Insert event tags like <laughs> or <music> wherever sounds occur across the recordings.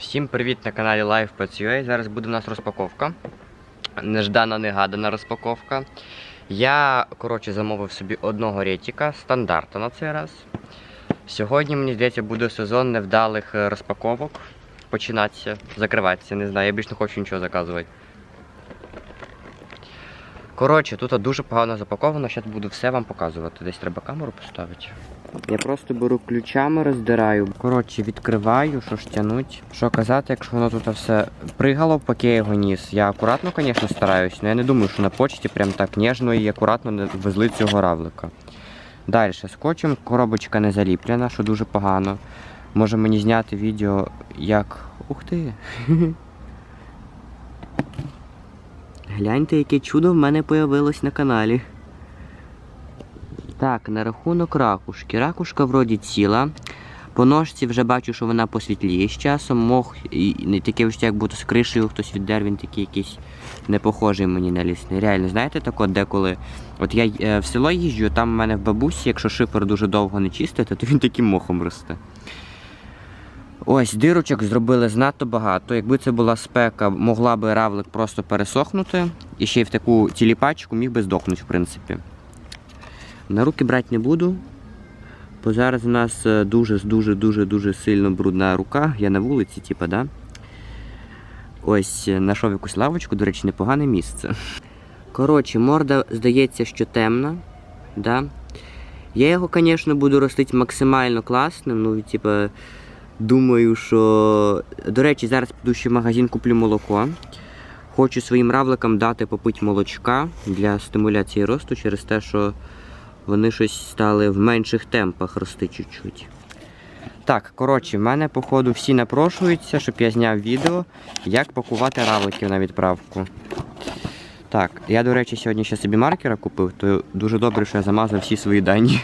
Всім привіт на каналі Life.ua. Зараз буде у нас розпаковка. Неждана, негадана розпаковка. Я, коротше, замовив собі одного ретіка, стандарта на цей раз. Сьогодні, мені здається, буде сезон невдалих е, розпаковок. Починатися, закриватися, не знаю, я більше не хочу нічого заказувати. Коротше, тут дуже погано запаковано, зараз буду все вам показувати. Десь треба камеру поставити. Я просто беру ключами, роздираю. Коротше, відкриваю, що ж тянуть. Що казати, якщо воно тут все пригало, поки я його ніс. Я акуратно, звісно, стараюсь, але я не думаю, що на почті прям так ніжно і акуратно не везли цього равлика. Далі, скотчем коробочка не заліплена, що дуже погано. Може мені зняти відео, як. Ух ти! <laughs> Гляньте, яке чудо в мене появилось на каналі. Так, на рахунок ракушки. Ракушка вроді ціла. По ножці вже бачу, що вона посвітліє з часом. Мох і не таке відчуття, як будто з кришею хтось віддер, він такий якийсь не похожий мені на лісний. Реально, знаєте, так от деколи. От я е, в село їжджу, там в мене в бабусі, якщо шифер дуже довго не чистити, то він таким мохом росте. Ось, дирочок зробили знато багато. Якби це була спека, могла би равлик просто пересохнути. І ще й в таку тіліпачку міг би здохнути, в принципі. На руки брати не буду. Бо зараз у нас е, дуже дуже дуже дуже сильно брудна рука. Я на вулиці, типа, да? Ось е, знайшов якусь лавочку, до речі, непогане місце. Коротше, морда здається, що темна. Да? Я його, звісно, буду ростити максимально класним. Ну, типа, думаю, що. До речі, зараз піду ще в магазин куплю молоко. Хочу своїм равликам дати попити молочка для стимуляції росту через те, що вони щось стали в менших темпах рости чуть-чуть. Так, коротше, в мене, походу, всі напрошуються, щоб я зняв відео, як пакувати равликів на відправку. Так, я, до речі, сьогодні ще собі маркера купив, то дуже добре, що я замазав всі свої дані.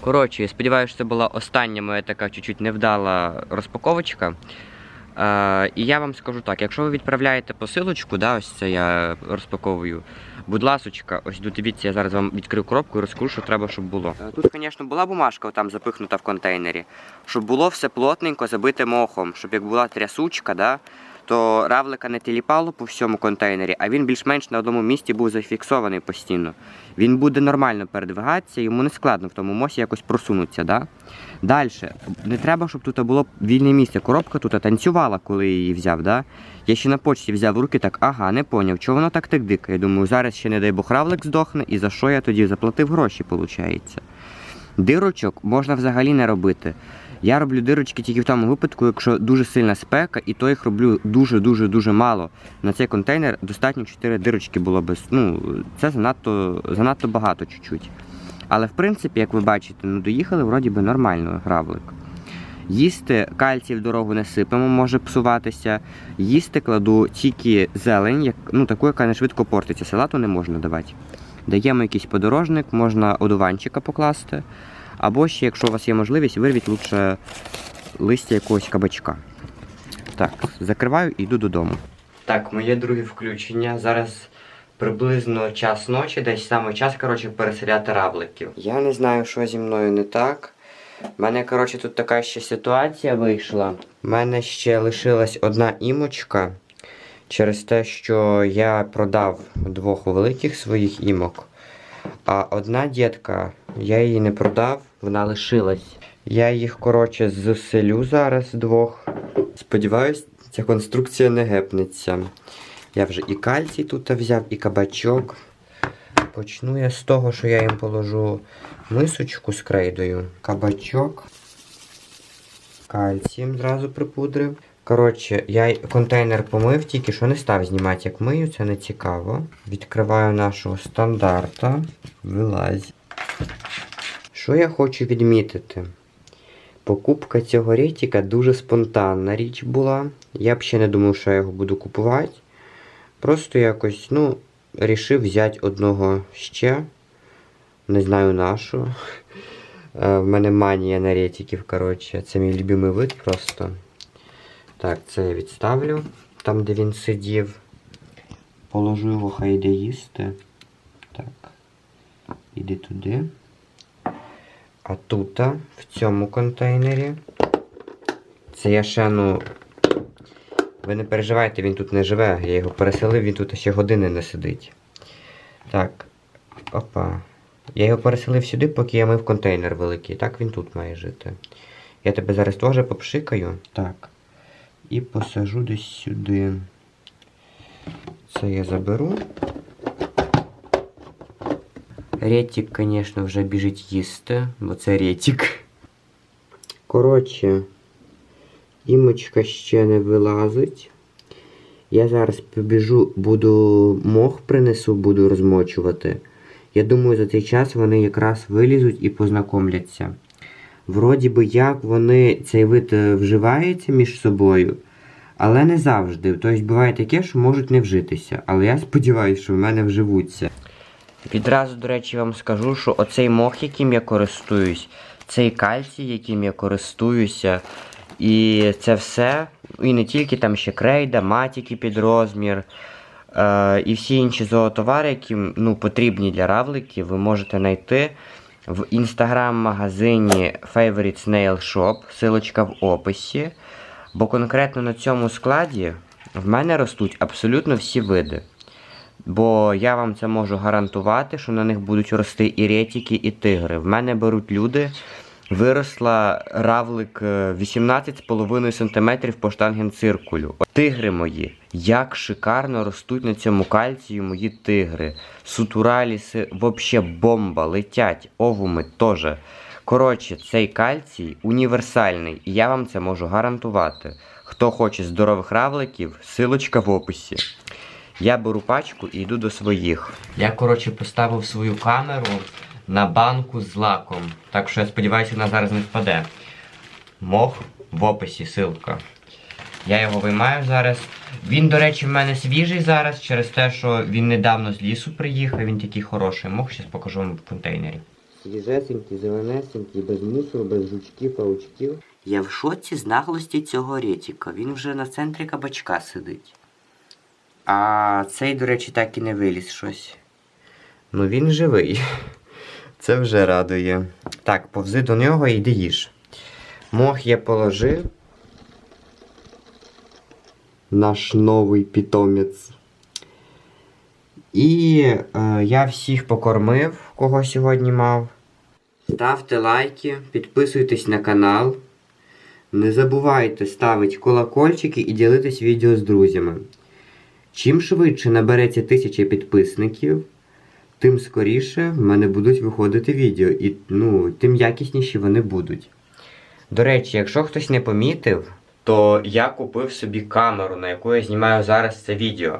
Коротше, я сподіваюся, що це була остання моя така чуть-чуть невдала розпаковочка. Е, і я вам скажу так, якщо ви відправляєте посилочку, да, ось це я розпаковую. Будь ласочка, ось тут дивіться, я зараз вам відкрию коробку і розкажу, що треба, щоб було. Е, Тут, звісно, була бумажка там запихнута в контейнері, щоб було все плотненько забите мохом, щоб як була трясучка, да, то равлика не тіліпало по всьому контейнері, а він більш-менш на одному місці був зафіксований постійно. Він буде нормально передвигатися, йому не складно в тому мосі якось просунутися. Да? Далі, не треба, щоб тут було вільне місце. Коробка тут танцювала, коли її взяв. Да? Я ще на почті взяв в руки, так, ага, не поняв, чого воно так тик Я думаю, зараз ще не дай Бог равлик здохне, і за що я тоді заплатив гроші, виходить. Дирочок можна взагалі не робити. Я роблю дирочки тільки в тому випадку, якщо дуже сильна спека, і то їх роблю дуже-дуже дуже мало. На цей контейнер достатньо 4 дирочки було без. Ну, це занадто занадто багато чуть-чуть. Але в принципі, як ви бачите, ну доїхали вроді би нормально гравлик. Їсти кальцій в дорогу не сипемо, може псуватися. Їсти кладу тільки зелень, як, ну, таку, яка не швидко портиться. Салату не можна давати. Даємо якийсь подорожник, можна одуванчика покласти. Або ще, якщо у вас є можливість, вирвіть лучше листя якогось кабачка. Так, закриваю і йду додому. Так, моє друге включення. Зараз приблизно час ночі, десь саме час, коротше, переселяти рабликів. Я не знаю, що зі мною не так. У мене, коротше, тут така ще ситуація вийшла. У мене ще лишилась одна імочка через те, що я продав двох великих своїх імок. А одна дітка, я її не продав, вона лишилась. Я їх, коротше, заселю зараз двох. Сподіваюсь, ця конструкція не гепнеться. Я вже і кальцій тут взяв, і кабачок. Почну я з того, що я їм положу мисочку з крейдою, кабачок, кальцієм зразу припудрив. Коротше, я контейнер помив, тільки що не став знімати, як мию, це не цікаво. Відкриваю нашого стандарта. Вилазь. Що я хочу відмітити? Покупка цього ретіка дуже спонтанна річ була. Я б ще не думав, що я його буду купувати. Просто якось, ну, рішив взяти одного ще. Не знаю нашу. Е, В мене манія на ретиків, коротше. Це мій любимий вид просто. Так, це я відставлю там, де він сидів. Положу його, хай йде їсти. Так. Іди туди. А тут, в цьому контейнері. Це я ще ну Ви не переживайте, він тут не живе. Я його переселив, він тут ще години не сидить. Так. Опа. Я його переселив сюди, поки я мив контейнер великий. Так він тут має жити. Я тебе зараз теж попшикаю. Так. І посажу десь сюди. Це я заберу. Ретік, звісно, вже біжить їсти, бо це ретік. Коротше, імочка ще не вилазить. Я зараз побіжу, буду мох принесу, буду розмочувати. Я думаю, за цей час вони якраз вилізуть і познайомляться. Вроді би як вони цей вид е, вживається між собою, але не завжди. Тобто буває таке, що можуть не вжитися. Але я сподіваюся, що в мене вживуться. Відразу, до речі, вам скажу, що оцей мох, яким я користуюсь, цей кальцій, яким я користуюся, і це все, і не тільки там ще крейда, матіки під розмір, е, і всі інші зоотовари, які ну, потрібні для равликів, ви можете знайти в інстаграм-магазині Favorite Snail Shop, силочка в описі. Бо конкретно на цьому складі в мене ростуть абсолютно всі види. Бо я вам це можу гарантувати, що на них будуть рости і ретіки, і тигри. В мене беруть люди. Виросла равлик е, 18,5 см по штангенциркулю. Тигри мої, як шикарно ростуть на цьому кальцію мої тигри. Сутураліси вообще бомба, летять, овуми теж. Коротше, цей кальцій універсальний, і я вам це можу гарантувати. Хто хоче здорових равликів, силочка в описі. Я беру пачку і йду до своїх. Я, коротше, поставив свою камеру на банку з лаком. Так що я сподіваюся, вона зараз не впаде. Мох в описі, ссылка. Я його виймаю зараз. Він, до речі, в мене свіжий зараз через те, що він недавно з лісу приїхав, він такий хороший мох, зараз покажу вам в контейнері. Свіжесенький, зеленесенький, без мусору, без жучків, паучків. Я в шоці з наглості цього ретіка. Він вже на центрі кабачка сидить. А цей, до речі, так і не виліз щось. Ну він живий. Це вже радує. Так, повзи до нього і йди їж. Мох я положив. Наш новий питомець. І е, я всіх покормив, кого сьогодні мав. Ставте лайки, підписуйтесь на канал. Не забувайте ставити колокольчики і ділитись відео з друзями. Чим швидше набереться тисяча підписників, тим скоріше в мене будуть виходити відео, і ну, тим якісніші вони будуть. До речі, якщо хтось не помітив, то я купив собі камеру, на яку я знімаю зараз це відео,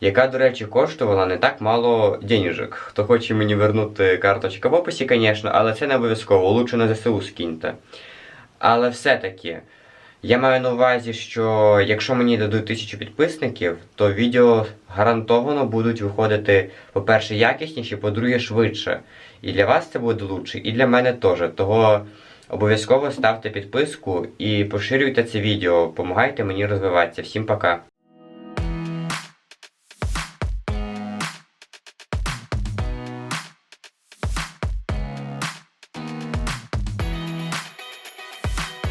яка, до речі, коштувала не так мало денежок. Хто хоче мені вернути карточка в описі, звісно, але це не обов'язково, лучше на ЗСУ скиньте. Але все-таки. Я маю на увазі, що якщо мені дадуть тисячу підписників, то відео гарантовано будуть виходити, по-перше, якісніші, по-друге, швидше. І для вас це буде лучше, і для мене теж. Того обов'язково ставте підписку і поширюйте це відео. Помагайте мені розвиватися. Всім пока!